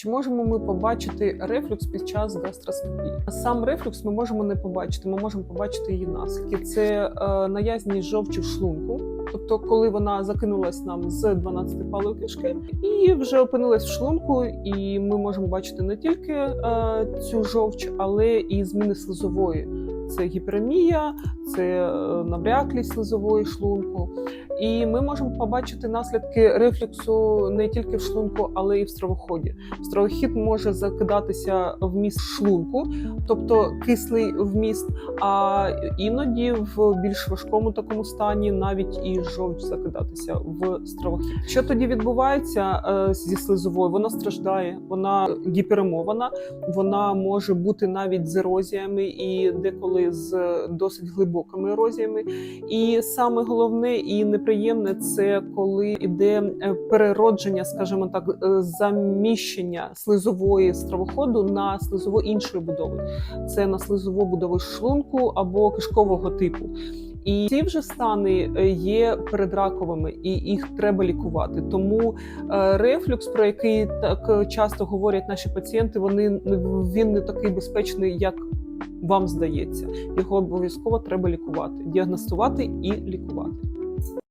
Чи можемо ми побачити рефлюкс під час гастроскопії? Сам рефлюкс ми можемо не побачити. Ми можемо побачити її наслідки. Це е, наязність жовчі в шлунку. Тобто, коли вона закинулась нам з 12 палої кишки і вже опинилась в шлунку, і ми можемо бачити не тільки е, цю жовч, але і зміни слизової. Це гіперемія, це е, набряклість слизової шлунку. І ми можемо побачити наслідки рефлюксу не тільки в шлунку, але й в стравоході. Стравохід може закидатися в міст шлунку, тобто кислий вміст, а іноді в більш важкому такому стані навіть і жовч закидатися в стравохід. Що тоді відбувається е, зі слизовою? Вона страждає, вона гіперемована, вона може бути навіть з ерозіями і деколи з досить глибокими ерозіями. І саме головне і неприємне це коли іде е, переродження, скажімо так, е, заміщення слизової стравоходу на слизово іншої будови. Це на слизову будову шлунку або кишкового типу. І ці вже стани е, є передраковими, і їх треба лікувати. Тому рефлюкс, про який так часто говорять наші пацієнти, вони він не такий безпечний, як вам здається. Його обов'язково треба лікувати, діагностувати і лікувати.